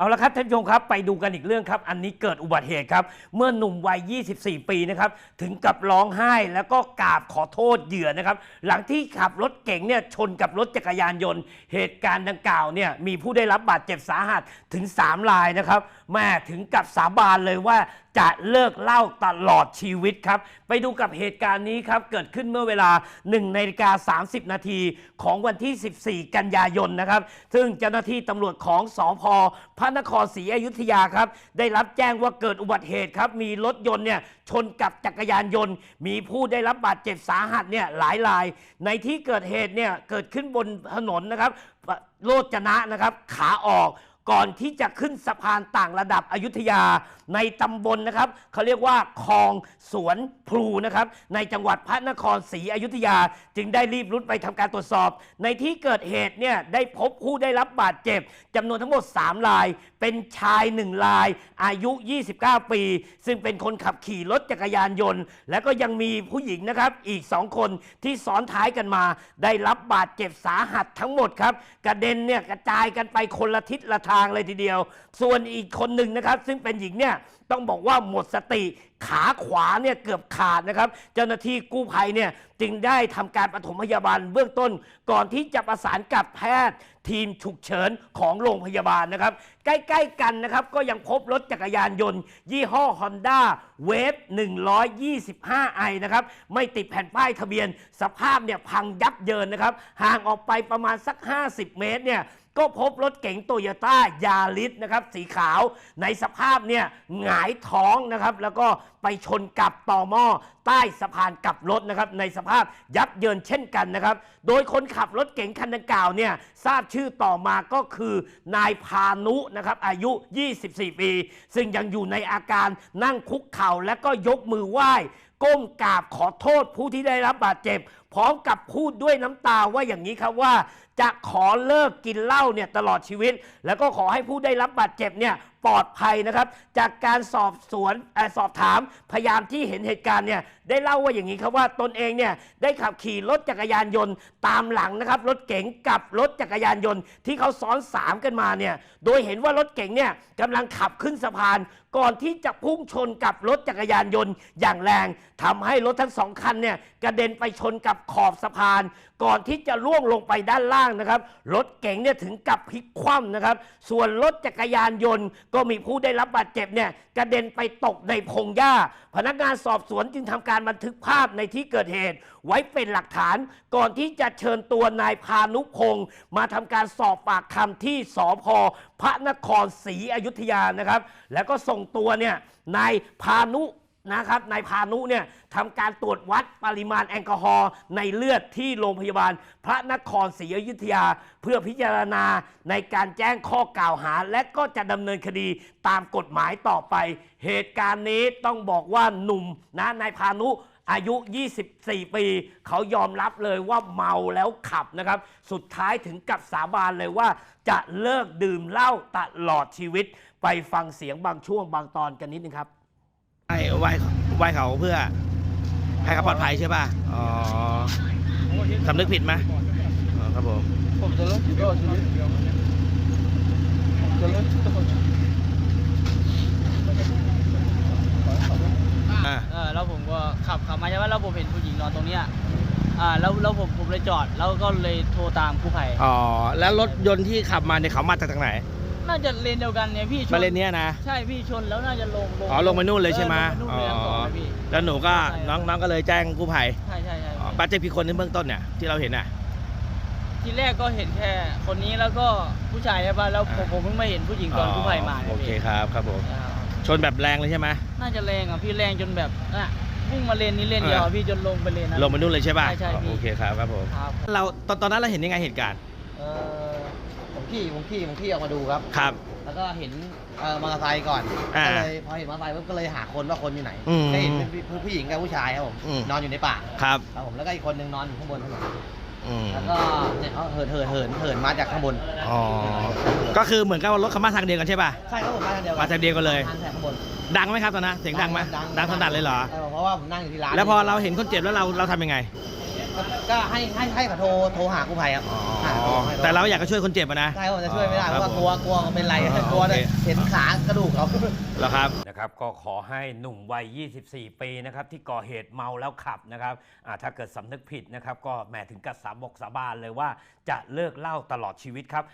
เอาละครับท่านผู้ชมครับไปดูกันอีกเรื่องครับ อันนี้เกิดอุบัติเหตุครับ เมื่อหนุ่มวัย 24 ปีนะครับถึงกับร้องไห้แล้วก็กราบขอโทษเหยื่อนะครับ หลังที่ขับรถเก๋งเนี่ยชนกับรถจักรยานยนต์ เหตุการณ์ดังกล่าวเนี่ยมีผู้ได้รับบาดเจ็บสาหัสถึง 3 รายนะครับแม่ถึงกับสาบานเลยว่าจะเลิกเหล่าตลอดชีวิตครับ ไปดูกับเหตุการณ์นี้ครับ เกิดขึ้นเมื่อเวลา1นาฬิกา30 นาทีของวันที่ 14 กันยายนนะครับ ซึ่งเจ้าหน้าที่ตำรวจของสอพพระนครศรีอยุธยาครับ ได้รับแจ้งว่าเกิดอุบัติเหตุครับ มีรถยนต์เนี่ยชนกับจักรยานยนต์ มีผู้ได้รับบาดเจ็บสาหัสเนี่ยหลายราย ในที่เกิดเหตุเนี่ยเกิดขึ้นบนถนนนะครับโลจนะนะครับ ขาออก ก่อนที่จะขึ้นสะพานต่างระดับอยุธยาในตำบลนะครับเขาเรียกว่าคลองสวนพลูนะครับ ในจังหวัดพระนครศรีอยุธยา จึงได้รีบรุดไปทำการตรวจสอบ ในที่เกิดเหตุเนี่ยได้พบผู้ได้รับบาดเจ็บจำนวนทั้งหมด 3 ราย เป็นชาย 1 ราย อายุ 29 ปี ซึ่งเป็นคนขับขี่รถจักรยานยนต์ และก็ยังมีผู้หญิงนะครับอีก 2 คนที่ซ้อนท้ายกันมา ได้รับบาดเจ็บสาหัสทั้งหมดครับกระเด็นเนี่ยกระจายกันไปคนละทิศละทางเลยทีเดียว ส่วนอีกคนหนึ่งนะครับ ซึ่งเป็นหญิงเนี่ยต้องบอกว่าหมดสติขาขวาเนี่ยเกือบขาดนะครับ เจ้าหน้าที่กู้ภัยเนี่ยจึงได้ทำการปฐมพยาบาลเบื้องต้น ก่อนที่จะประสานกับแพทย์ทีมฉุกเฉินของโรงพยาบาลนะครับ ใกล้ๆกันนะครับ ก็ยังพบรถจักรยานยนต์ ยี่ห้อ Honda Wave 125i นะครับ ไม่ติดแผ่นป้ายทะเบียน สภาพเนี่ยพังยับเยินนะครับ ห่างออกไปประมาณสัก 50 เมตรเนี่ย ก็พบรถเก๋งโตโยต้ายาริสนะครับสีขาวในสภาพเนี่ยหงายท้องนะครับแล้วก็ไปชนกับต่อหม้อใต้สะพานกับรถนะครับในสภาพยับเยินเช่นกันนะครับ โดยคนขับรถเก๋งคันดังกล่าวเนี่ยทราบชื่อต่อมาก็คือนายพานุนะครับอายุ 24 ปี ซึ่งยังอยู่ในอาการนั่งคุกเข่าและก็ยกมือไหว้ก้มกราบขอโทษผู้ที่ได้รับบาดเจ็บ พร้อมกับพูดด้วยน้ำตาว่าอย่างนี้ครับว่า จะขอเลิกกินเหล้าเนี่ยตลอดชีวิต แล้วก็ขอให้ผู้ได้รับบาดเจ็บเนี่ย ปลอดภัยนะครับ จากการสอบสวนอสอบถามพยานที่เห็นเหตุการณ์เนี่ยได้เล่าว่าอย่างนี้ครับว่าตนเองเนี่ยได้ขับขี่รถจักรยานยนต์ตามหลังนะครับรถเก๋งกับรถจักรยานยนต์ที่เขาซ้อนสามกันมาเนี่ยโดยเห็นว่ารถเก๋งเนี่ยกำลังขับขึ้นสะพาน ก่อนที่จะพุ่งชนกับรถจักรยานยนต์อย่างแรงทำให้รถทั้งสองคันเนี่ยกระเด็นไปชนกับขอบสะพาน ก่อนที่จะล่วงลงไปด้านล่างนะครับรถเก๋งเนี่ยถึงกับพลิกคว่ำนะครับส่วนรถจักรยานยนต์ก็มีผู้ได้รับบาดเจ็บเนี่ยกระเด็นไปตกในพงหญ้า พนักงานสอบสวนจึงทำการบันทึกภาพในที่เกิดเหตุ ไว้เป็นหลักฐาน ก่อนที่จะเชิญตัวนายพานุพงศ์มาทำการสอบปากคำที่สพพระนครศรีอยุธยานะครับ แล้วก็ส่งตัวเนี่ยนายพานุ นะครับนายพานุเนี่ยทำการตรวจวัดปริมาณแอลกอฮอล์ในเลือดที่โรงพยาบาล พระนครศรีอยุธยา เพื่อพิจารณาในการแจ้งข้อกล่าวหา และก็จะดำเนินคดีตามกฎหมายต่อไป เหตุการณ์นี้ต้องบอกว่าหนุ่มนะนายพานุอายุ 24 ปี เขายอมรับเลยว่าเมาแล้วขับนะครับ สุดท้ายถึงกับสาบานเลยว่า จะเลิกดื่มเหล้าตลอดชีวิต ไปฟังเสียงบางช่วงบางตอนกันนิดนึงครับ ไหว้ไหว้ไหว้เขาเพื่อให้เขาปลอดภัยใช่ป่ะ อ๋อสำนึกผิดไหมอ๋อครับผม ผมจะเลิกกินเหล้าชีวิตผมจะเลิกตลอดชีวิตอ่าเออแล้วผมก็ขับขับมาใช่ไหมแล้วผมเห็นผู้หญิงนอนตรงเนี้ยอ่าแล้วแล้วผมผมเลยจอดแล้วก็เลยโทรตามกู้ภัย อ๋อ แล้วรถยนต์ที่ขับมาเนี่ยเขามาจากทางไหน น่าจะเลนเดียวกันเนี่ยพี่ชนมาเลนเนี้ยนะ ใช่พี่ชนแล้วน่าจะลงอ๋อลงไปนู่นเลยใช่ไหมออลงไปนู่นเลยทั้งสองเลยพี่แล้วหนูก็ใช่น้องน้องก็เลยแจ้งกู้ภัยใช่ใช่ใช่อ๋อบาดเจ็บพี่คนในเบื้องต้นเนี่ยที่เราเห็นน่ะ ทีแรกก็เห็นแค่คนนี้แล้วก็ผู้ชายใช่ป่ะแล้วผมอ่า ผมเพิ่งมาเห็นผู้หญิงตอนกู้ภัยมาโอนี่ยเคพี่ครับครับผม อ่าชนแบบแรงเลยใช่ไหม น่าจะแรงอะพี่แรงจนแบบอะวิ่งมาเลนนี้เลนเดียวอ่า อะพี่จนลงไปเลนนั้น ลงไปนู่นเลยใช่ป่ะใช่ใช่พี่โอเคครับครับผม ครับ เราตอนตอนนั้นเราเห็นยังไงเหตุการณ์ เออผม ขี่ผมขี่ผมขี่ออกมาดูครับ ครับ แล้วก็เห็นเอ่อมอเตอร์ไซค์ก่อนอ่าก็เลยพอเห็นมอเตอร์ไซค์ปุ๊บก็เลยหาคนว่าคนอยู่ไหนอืมก็เห็นเป็นผู้ผู้หญิงกับผู้ชายครับผมอืม นอนอยู่ในป่าครับครับผมแล้วก็อีกคนนึงนอนอยู่ข้างบนถนนอืมแล้วก็เนี่ยเขาเหินเหินเหินเหินมาจากข้างบนอ๋อก็คือเหมือนกับว่ารถเขามาทางเดียวกันใช่ป่ะ ใช่ครับผมมาทางเดียวกันมาทางเดียวกันเลย ทางแถบข้างบนดังไหมครับตอนนั้นเสียงดังไหมดังสนั่นเลยเหรอ ใช่เพราะว่าผมนั่งอยู่ที่ร้านแล้วพอเราเห็นคนเจ็บแล้วเราเราทำยังไง กก็ให้ให้ให้เขาโทรโทรหากู้ภัยครับหาโทรให้โทรแต่เราอยากจะช่วยคนเจ็บอะนะ ใช่ผมจะช่วยไม่ได้เพอ๋อราะว่าครับกลัวกลัวเขาเป็นไรอ๋อกลัวเนี่ยโอเคเห็นขากระดูกเขาแล้วครับนะครับก็ขอให้หนุ่มวัย 24 ปีนะครับที่ก่อเหตุเมาแล้วขับนะครับอ่าถ้าเกิดสำนึกผิดนะครับ ก็แหมถึงกับสาบกสาบานเลยว่าจะเลิกเหล่าตลอดชีวิตครับ